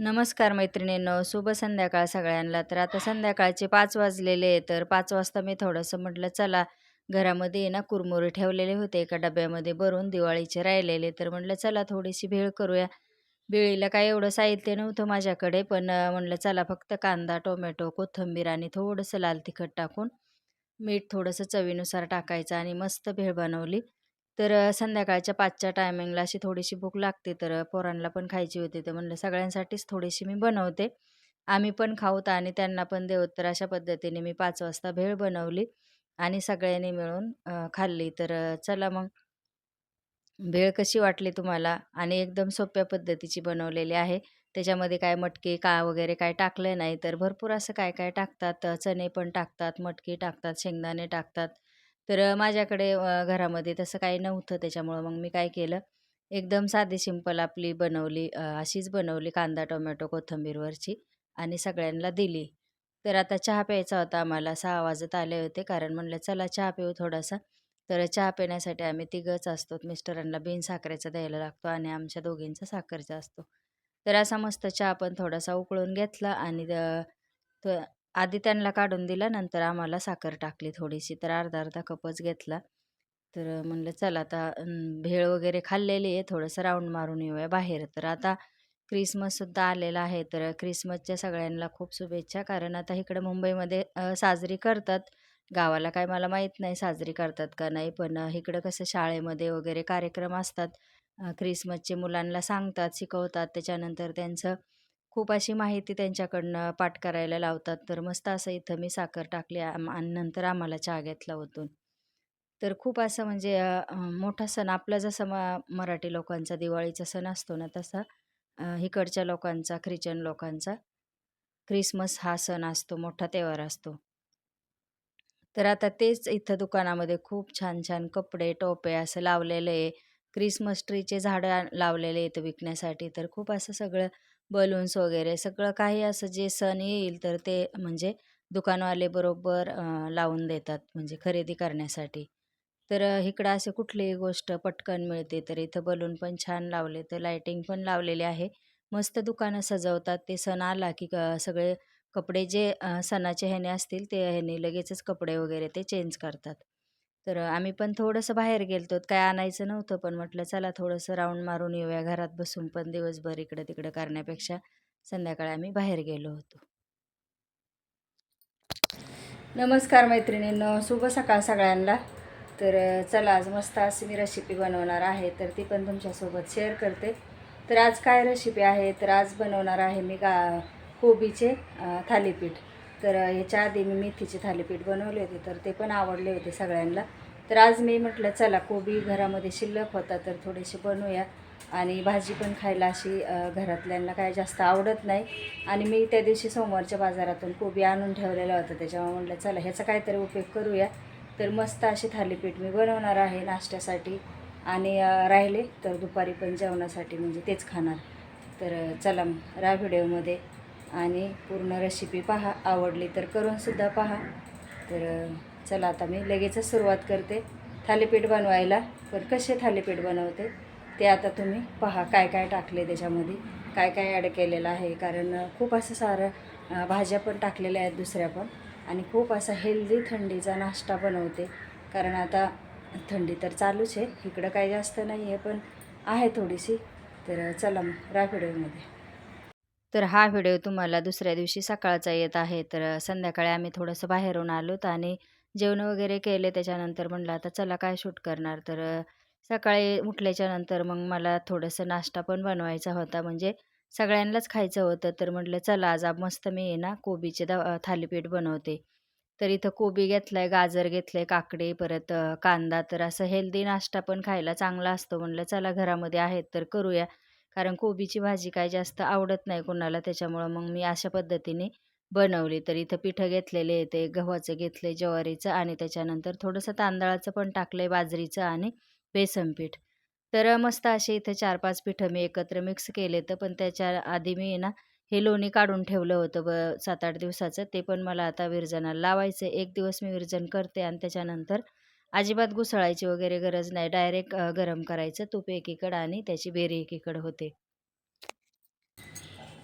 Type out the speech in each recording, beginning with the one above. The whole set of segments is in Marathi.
नमस्कार मैत्रिणींनो शुभ संध्याकाळ सगळ्यांना. तर आता संध्याकाळचे पाच वाजलेले आहे तर पाच वाजता मी थोडंसं म्हटलं चला घरामध्ये ना कुरमुरे ठेवलेले होते एका डब्यामध्ये भरून दिवाळीचे राहिलेले. तर म्हटलं चला थोडीशी भेळ करूया. भेळीला काय एवढं साहित्य नव्हतं माझ्याकडे पण म्हटलं चला फक्त कांदा टोमॅटो कोथिंबीर आणि थोडंसं लाल तिखट टाकून मीठ थोडंसं चवीनुसार टाकायचं आणि मस्त भेळ बनवली. तर संध्याकाळच्या पाचच्या टायमिंगला अशी थोडीशी भूक लागते तर पोरांना पण खायची होती तर म्हणलं सगळ्यांसाठीच थोडीशी मी बनवते. आम्ही पण खाऊत आणि त्यांना पण देऊत तर अशा पद्धतीने मी पाच वाजता भेळ बनवली आणि सगळ्यांनी मिळून खाल्ली. तर चला मग. भेळ कशी वाटली तुम्हाला? आणि एकदम सोप्या पद्धतीची बनवलेली आहे. त्याच्यामध्ये काय मटकी का वगैरे काय टाकलं नाही तर भरपूर असं काय काय टाकतात चणे पण टाकतात मटकी टाकतात शेंगदाणे टाकतात. तर माझ्याकडे घरामध्ये तसं काही नव्हतं त्याच्यामुळं मग मी काय केलं एकदम साधी सिंपल आपली बनवली अशीच बनवली कांदा टोमॅटो कोथिंबीरवरची आणि सगळ्यांना दिली. तर आता चहा प्यायचा होता आम्हाला सहा वाजत आले होते कारण म्हणलं चला चहा पिऊ थोडासा. तर चहा पिण्यासाठी आम्ही तिघंच असतो. मिस्टरांना बिन साखरेचा द्यायला लागतो आणि आमच्या दोघींचा साखरचा असतो. तर असा मस्त चहा पण थोडासा उकळून घेतला आणि आधी त्यांना काढून दिला नंतर आम्हाला साखर टाकली थोडीशी तर अर्धा अर्धा कपच घेतला. तर म्हणलं चला आता भेळ वगैरे खाल्लेली आहे थोडंसं राऊंड मारून येऊया बाहेर. तर आता क्रिसमससुद्धा आलेला आहे तर क्रिसमसच्या सगळ्यांना खूप शुभेच्छा. कारण आता इकडं मुंबईमध्ये साजरी करतात. गावाला काय मला माहीत नाही साजरी करतात का नाही पण इकडं कसं शाळेमध्ये वगैरे कार्यक्रम असतात. क्रिसमसचे मुलांना सांगतात शिकवतात. त्याच्यानंतर त्यांचं खूप अशी माहिती त्यांच्याकडनं पाठ करायला लावतात. तर मस्त असं इथं मी साखर टाकली आणि नंतर आम्हाला चहा घेतला होतो तर खूप असं म्हणजे मोठा सण आपला जसा म मराठी लोकांचा दिवाळीचा सण असतो ना तसा इकडच्या लोकांचा ख्रिश्चन लोकांचा क्रिसमस हा सण असतो मोठा त्योहार असतो. तर आता तेच इथं दुकानामध्ये खूप छान छान कपडे टोपे असं लावलेले आहे. क्रिसमस ट्रीचे झाडं लावलेले आहेत विकण्यासाठी. तर खूप असं सगळं बलून्स वगैरे सगळं काही असं जे सण येईल तर ते म्हणजे दुकानवाले बरोबर लावून देतात म्हणजे खरेदी करण्यासाठी. तर इकडं असे कुठलीही गोष्ट पटकन मिळते तर इथं बलून पण छान लावले तर लायटिंग पण लावलेली आहे. मस्त दुकानं सजवतात ते सण आला की सगळे कपडे जे सणाचे ह्याने असतील ते ह्याने लगेचच कपडे वगैरे ते चेंज करतात. तर आम्ही पण थोडंसं बाहेर गेलतो. काय आणायचं नव्हतं पण म्हटलं चला थोडंसं राऊंड मारून येऊया घरात बसून. पण दिवसभर इकडं तिकडं करण्यापेक्षा संध्याकाळी आम्ही बाहेर गेलो होतो. नमस्कार मैत्रिणींनो शुभ सकाळ सगळ्यांना. तर चला आज मस्त अशी मी रेसिपी बनवणार आहे तर ती पण तुमच्यासोबत शेअर करते. तर आज काय रेसिपी आहे? तर आज बनवणार आहे मी गा कोबीचे थालीपीठ. तर ह्याच्या आधी मी मेथीचे थालीपीठ बनवले होते तर ते पण आवडले होते सगळ्यांना. तर आज मी म्हटलं चला कोबी घरामध्ये शिल्लक होता तर थोडेसे बनवूया. आणि भाजी पण खायला अशी घरातल्यांना काय जास्त आवडत नाही. आणि मी त्या दिवशी सोमवारच्या बाजारातून कोबी आणून ठेवलेलं होतं त्याच्यामुळे म्हटलं चला ह्याचा काहीतरी उपयोग करूया. तर मस्त अशी थालीपीठ मी बनवणार आहे नाश्त्यासाठी. आणि राहिले तर दुपारी पण जेवणासाठी म्हणजे तेच खाणार. तर चला रा व्हिडिओमध्ये. आणि पूर्ण रेसिपी पहा. आवडली तर करूनसुद्धा पहा. तर चला आता मी लगेचच सुरुवात करते. थालीपीठ बनवायला. पण कसे थालीपीठ बनवते ते आता तुम्ही पहा. काय काय टाकले त्याच्यामध्ये? काय काय ॲड केलेलं आहे? कारण खूप असं सारं भाज्या पण टाकलेल्या आहेत दुसऱ्या पण. आणि खूप असा हेल्दी थंडीचा नाश्ता बनवते. कारण आता थंडी तर चालूच आहे. इकडं काही जास्त नाही आहे पण आहे थोडीशी. तर चला मग रा तर हा व्हिडिओ तुम्हाला दुसऱ्या दिवशी सकाळचा येत आहे. तर संध्याकाळी आम्ही थोडंसं बाहेरून आलोत आणि जेवण वगैरे केले. त्याच्यानंतर म्हणलं आता चला काय शूट करणार? तर सकाळी उठल्याच्यानंतर मग मला थोडंसं नाश्ता पण बनवायचा होता. म्हणजे सगळ्यांनाच खायचं होतं. तर म्हटलं चला आज मस्त मी आहे ना कोबीचे द थालीपीठ बनवते. तर इथं कोबी घेतलं आहे गाजर घेतलं आहे काकडी परत कांदा. तर असं हेल्दी नाश्ता पण खायला चांगला असतो. म्हटलं चला घरामध्ये आहेत तर करूया. कारण कोबीची भाजी काय जास्त आवडत नाही कोणाला त्याच्यामुळं मग मी अशा पद्धतीने बनवली. तर इथं पिठं घेतलेले आहे ते गव्हाचं घेतलं आहे ज्वारीचं आणि त्याच्यानंतर थोडंसं तांदळाचं पण टाकलं आहे बाजरीचं आणि बेसन पीठ. तर मस्त असे इथं चार पाच पिठं मी एकत्र मिक्स केले तर पण त्याच्या आधी मी ना हे लोणी काढून ठेवलं होतं ब सात आठ दिवसाचं. ते पण मला आता विरजनाला लावायचं एक दिवस मी विरजन करते आणि त्याच्यानंतर अजिबात घुसळायची वगैरे गरज नाही. डायरेक्ट गरम करायचं तूप एकीकडं आणि त्याची बेरी एकीकडं होते.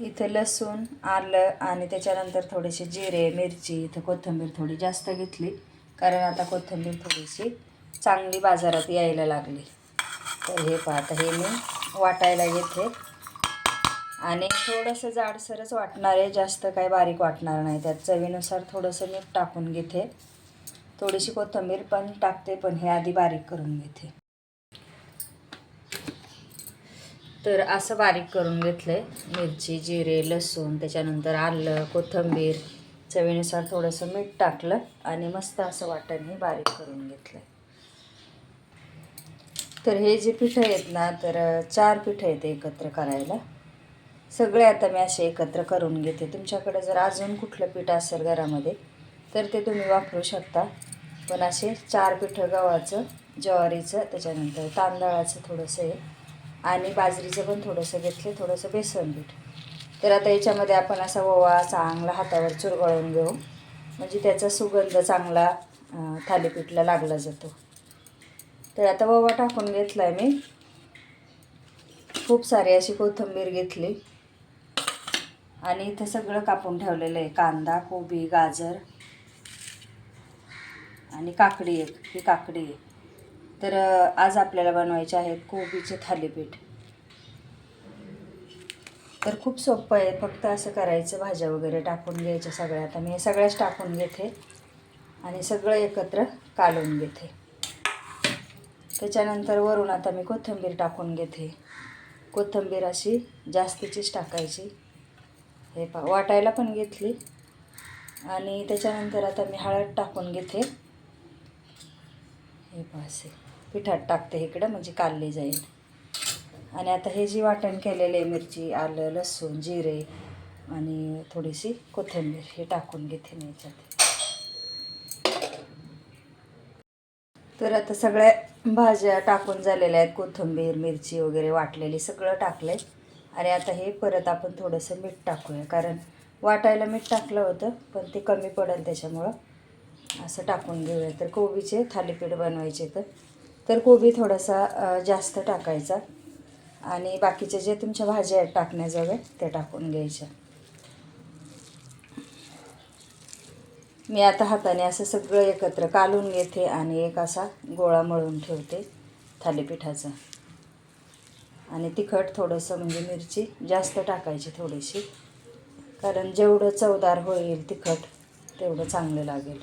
इथं लसूण आलं आणि त्याच्यानंतर थोडेसे जिरे मिरची इथं कोथिंबीर थोडी जास्त घेतली. कारण आता कोथिंबीर थोडीशी चांगली बाजारात यायला लागली. तर हे पाहता हे मी वाटायला घेते. आणि थोडंसं जाडसरच वाटणार आहे. जास्त काही बारीक वाटणार नाही. त्यात चवीनुसार थोडंसं मीठ टाकून घेते. थोडीशी कोथिंबीर पण टाकते पण हे आधी बारीक करून घेते. तर असं बारीक करून घेतलं आहे मिरची जिरे लसूण त्याच्यानंतर आलं कोथिंबीर चवीनुसार थोडंसं मीठ टाकलं आणि मस्त असं वाटण हे बारीक करून घेतलं तर हे जे पिठं आहेत ना तर चार पिठं आहेत एकत्र करायला. सगळे आता मी असे एकत्र करून घेते. तुमच्याकडे जर अजून कुठलं पीठ असेल घरामध्ये तर ते तुम्ही वापरू शकता. पण असे चार पिठं गव्हाचं ज्वारीचं त्याच्यानंतर तांदळाचं थोडंसं आहे आणि बाजरीचं पण थोडंसं घेतलं थोडंसं बेसन पीठ. तर आता याच्यामध्ये आपण असा ओवा चांगला हातावर चुरगळून घेऊ. म्हणजे त्याचा सुगंध चांगला थालीपीठला लागला जातो. तर आता ओवा टाकून घेतला आहे मी. खूप सारी अशी कोथिंबीर घेतली. आणि इथं सगळं कापून ठेवलेलं आहे. कांदा कोबी गाजर. आणि काकडी एक ही काकडी आहे तर आज आपल्याला बनवायचे आहेत कोबीचे थालीपीठ. तर खूप सोपं आहे फक्त असं करायचं भाज्या वगैरे टाकून घ्यायच्या सगळ्या. आता मी हे सगळ्याच टाकून घेते आणि सगळं एकत्र कालून घेते. त्याच्यानंतर वरून आता मी कोथिंबीर टाकून घेते. कोथिंबीर अशी जास्तीचीच टाकायची. हे पा वाटायला पण घेतली. आणि त्याच्यानंतर आता मी हळद टाकून घेते. हे पासे असे. पिठात टाकते इकडं म्हणजे कालली जाईल. आणि आता हे जी वाटण केलेले आहे मिरची आलं लसूण जिरे आणि थोडीशी कोथिंबीर हे टाकून घेते मी याच्यात. तर आता सगळ्या भाज्या टाकून झालेल्या आहेत. कोथिंबीर मिरची वगैरे वाटलेली सगळं टाकलं आणि आता हे परत आपण थोडंसं मीठ टाकूया. कारण वाटायला मीठ टाकलं होतं पण ते कमी पडेल त्याच्यामुळं. असं टाकून घेऊया. तर कोबीचे थालीपीठ बनवायचे तर. तर कोबी थोडासा जास्त टाकायचा. आणि बाकीचे जे तुमच्या भाज्या आहेत टाकण्याजोगे त्या टाकून घ्यायच्या. मी आता हाताने असं सगळं एकत्र कालून घेते आणि एक असा गोळा मळून ठेवते थालीपीठाचा. आणि तिखट थोडंसं म्हणजे मिरची जास्त टाकायची थोडीशी. कारण जेवढं चवदार होईल तिखट तेवढं चांगलं लागेल.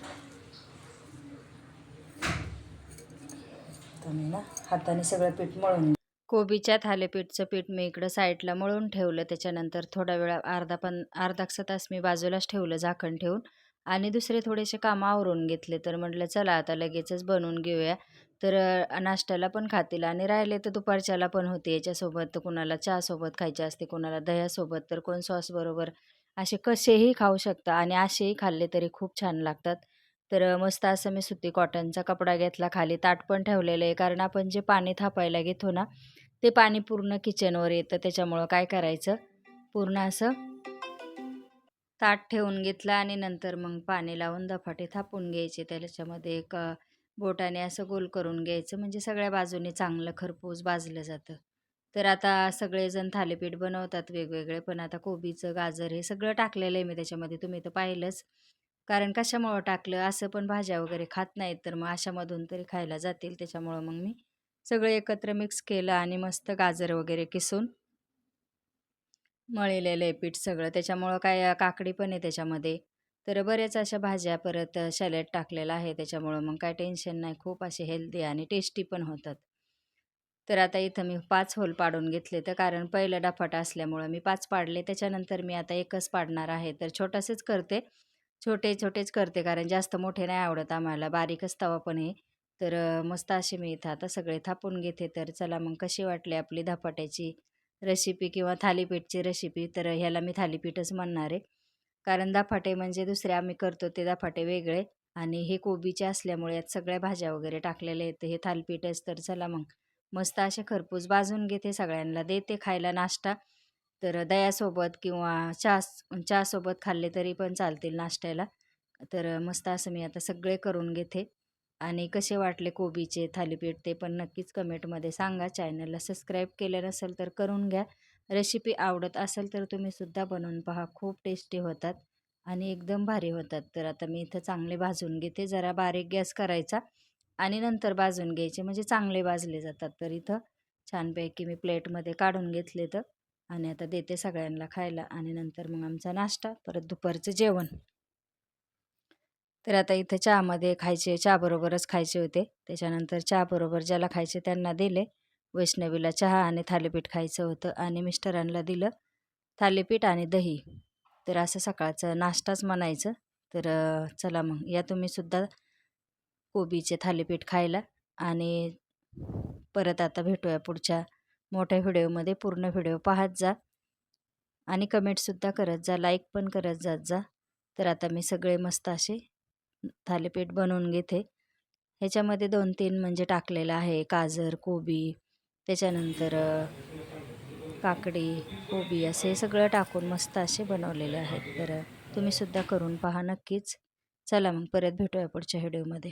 तर मी ना? हाताने सगळं पीठ मळून कोबीच्या थालीपीठचं पीठ मी इकडं साईडला मळून ठेवलं. त्याच्यानंतर थोडा वेळा अर्धा पण अर्धा तास मी बाजूलाच ठेवलं झाकण ठेवून. आणि दुसरे थोडेसे कामं आवरून घेतले. तर म्हटलं चला आता लगेचच बनवून घेऊया. तर नाश्त्याला पण खातील. आणि राहिले तर दुपारच्याला पण होते. याच्यासोबत तर कुणाला चहासोबत खायचे असते कुणाला दह्यासोबत तर कोण सॉसबरोबर असे कसेही खाऊ शकता. आणि असेही खाल्ले तरी खूप छान लागतात. तर मस्त असं मी सुती कॉटनचा कपडा घेतला खाली ताट पण ठेवलेलं आहे. कारण आपण जे पाणी थापायला घेतो ना ते पाणी पूर्ण किचनवर येतं. त्याच्यामुळं काय करायचं? पूर्ण असं ताट ठेवून घेतलं आणि नंतर मग पाणी लावून धपाटे थापून घ्यायचे. त्याच्यामध्ये एक बोटाने असं गोल करून घ्यायचं. म्हणजे सगळ्या बाजूने चांगलं खरपूस भाजलं जातं. तर आता सगळेजण थालीपीठ बनवतात वेगवेगळे. पण आता कोबीचं गाजर हे सगळं टाकलेलं आहे मी त्याच्यामध्ये. तुम्ही तर पाहिलंच. कारण कशामुळं टाकलं? असं पण भाज्या वगैरे खात नाहीत तर मग अशामधून तरी खायला जातील. त्याच्यामुळं मग मी सगळं एकत्र मिक्स केलं आणि मस्त गाजर वगैरे किसून मळलेलं आहे पीठ सगळं. त्याच्यामुळं काय काकडी पण आहे त्याच्यामध्ये. तर बऱ्याच अशा भाज्या परत अ, सॅलड टाकलेला आहे. त्याच्यामुळं मग काय टेन्शन नाही. खूप असे हेल्दी आणि टेस्टी पण होतात. तर आता इथं मी पाच होल पाडून घेतले तर कारण पहिलं डफाटा असल्यामुळं मी पाच पाडले. त्याच्यानंतर मी आता एकच पाडणार आहे. तर छोटासेच करते. छोटे छोटेच करते कारण जास्त मोठे नाही आवडत आम्हाला. बारीकच तवा पण आहे. तर अ, मस्त असे मी इथं आता सगळे थापून घेते. तर चला मग कशी वाटली आपली धपाट्याची रेसिपी किंवा थालीपीठची रेसिपी तर ह्याला मी थालीपीठच म्हणणार आहे. कारण दाफाटे म्हणजे दुसरे आम्ही करतो ते दाफाटे वेगळे. आणि हे कोबीचे असल्यामुळे यात सगळ्या भाज्या वगैरे टाकलेल्या आहेत. हे थालीपीठच तर चला मग मस्त असे खरपूस भाजून घेते सगळ्यांना. देते खायला नाश्ता. तर दह्यासोबत किंवा चहा चहासोबत खाल्ले तरी पण चालतील नाश्त्याला. तर मस्त असं मी आता सगळे करून घेते. आणि कसे वाटले कोबीचे थालीपीठ ते पण नक्कीच कमेंटमध्ये सांगा. चॅनलला सबस्क्राईब केलं नसेल तर करून घ्या. रेसिपी आवडत असेल तर तुम्हीसुद्धा बनवून पहा. खूप टेस्टी होतात आणि एकदम भारी होतात. तर आता मी इथं चांगले भाजून घेते. जरा बारीक गॅस करायचा आणि नंतर भाजून घ्यायचे. म्हणजे चांगले भाजले जातात. तर इथं छानपैकी मी प्लेटमध्ये काढून घेतले तर आणि आता देते सगळ्यांना खायला आणि नंतर मग आमचा नाश्ता परत दुपारचं जेवण. तर आता इथं चहामध्ये खायचे चहाबरोबरच खायचे होते. त्याच्यानंतर चहाबरोबर ज्याला खायचे त्यांना दिले. वैष्णवीला चहा आणि थालीपीठ खायचं होतं आणि मिस्टरांना दिलं थालीपीठ आणि दही. तर असं सकाळचं नाश्ताच म्हणायचं. तर चला मग या तुम्हीसुद्धा कोबीचे थालीपीठ खायला आणि परत आता भेटूया पुढच्या मोठ्या व्हिडिओमध्ये पूर्ण व्हिडिओ पाहत जा आणि कमेंटसुद्धा करत जा लाईक पण करत जात जा. तर आता मी सगळे मस्त असे थालीपीठ बनवून घेते. ह्याच्यामध्ये दोन तीन म्हणजे टाकलेलं आहे गाजर कोबी त्याच्यानंतर काकडी कोबी असे सगळं टाकून मस्त असे बनवलेले आहेत. तर तुम्हीसुद्धा करून पहा नक्कीच. चला मग परत भेटूया पुढच्या व्हिडिओमध्ये.